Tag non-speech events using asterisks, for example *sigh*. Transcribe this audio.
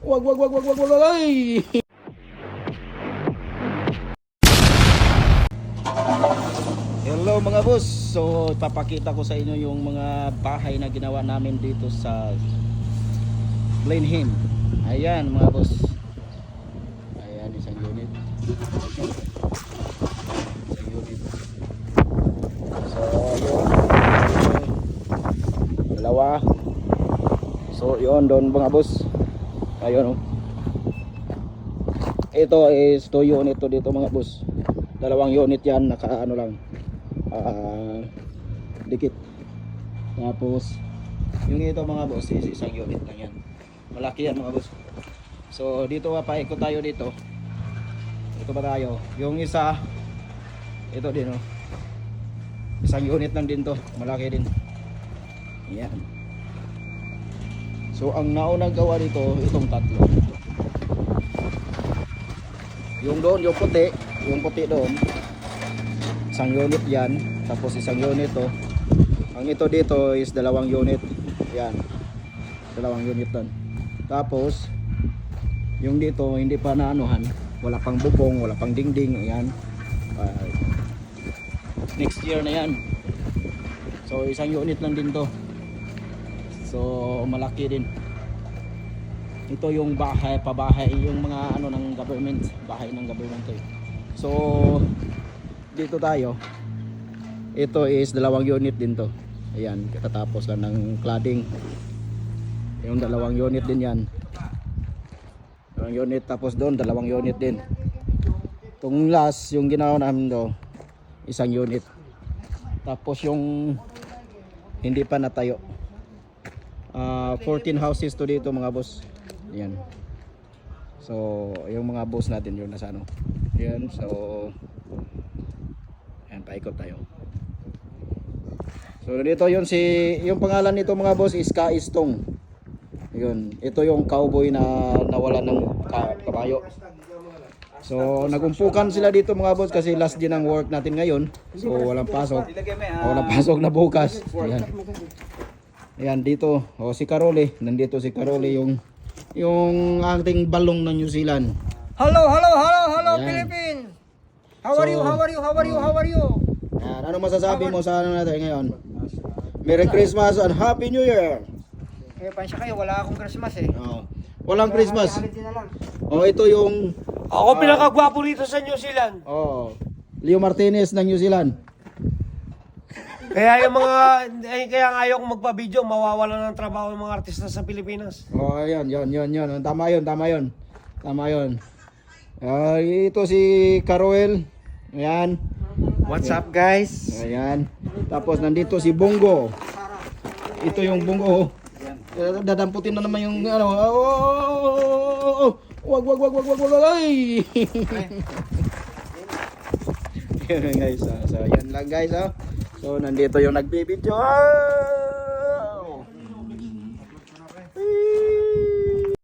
Wag, wag, wag, wag, wag, wag, wag, ay! Hello mga boss. So, papakita ko sa inyo yung mga bahay na ginawa namin dito sa Blenheim. Ayan mga boss. Ayan isang unit. Isang unit. So, yun. Dalawa. So, yun doon mga boss. Ayun oh. Ito is 2 unit to dito mga boss. Dalawang unit yan, naka ano lang. ah dikit. Tapos yung ito mga boss is isang unit lang yan. Malaki yan mga boss. So dito pa paikot tayo dito. Ito ba tayo? Yung isa ito din oh. Isang unit lang din to, malaki din. Yan. So ang naunang gawa dito, itong tatlo. Yung doon, yung puti, yung puti doon, isang unit yan, tapos isang unit to. Ang ito dito is dalawang unit. Yan. Dalawang unit doon. Tapos, yung dito, hindi pa naanuhan. Wala pang bubong, wala pang dingding. Ayan. Ah, next year na yan. So, isang unit lang din to. So, malaki din. Ito yung bahay, pabahay, yung mga ano ng government, bahay ng government to. eh. So, dito tayo. Ito is dalawang unit din to. Ayan, katatapos lang ng cladding. Yung dalawang unit din yan. Dalawang unit tapos doon dalawang unit din. Itong last, yung ginawa namin do, isang unit. Tapos yung hindi pa natayo. Ah, 14 houses to dito mga boss. Yan. So, yung mga boss natin yun nasa ano. Yan, so Yan, paikot tayo. So, dito yun si yung pangalan nito mga boss is Kaistong. Yun, ito yung cowboy na nawala ng ka- kabayo. So, nagumpukan sila dito mga boss kasi last din ang work natin ngayon. So, walang pasok. Walang pasok na bukas. Ayan. Ayan dito. O si Carole, nandito si Carole yung yung ating balong ng New Zealand. Hello, hello, hello, hello, Ayan. Philippines! How are So- you, how are you, how are you, how are you? Ayan, ano masasabi mo sa ano natin ngayon? Merry Christmas and Happy New Year. Eh, pansya kayo, wala akong Christmas eh. Oh. Walang Christmas. Na lang. Oh, ito yung Ako pinakagwapo rito sa New Zealand. oh, Leo Martinez ng New Zealand. Kaya yung mga, eh, kaya nga ayaw kong magpa-video, mawawala ng trabaho ng mga artista sa Pilipinas. Oh, ayan, yan, yan, yan. Tama yun, tama yun. Tama yun. Ah, ito si Caroel. Ayan. What's up guys? Ayan. Tapos nandito si Bongo. Ito yung Bongo. Eh, Dadamputin na naman yung ano. Oh, oh, oh, oh, oh. Wag, wag, wag, wag, wag, wag, ay. *laughs* Guys. ah. So, yan lang guys. ah. So, nandito yung nagbibideo. Ah!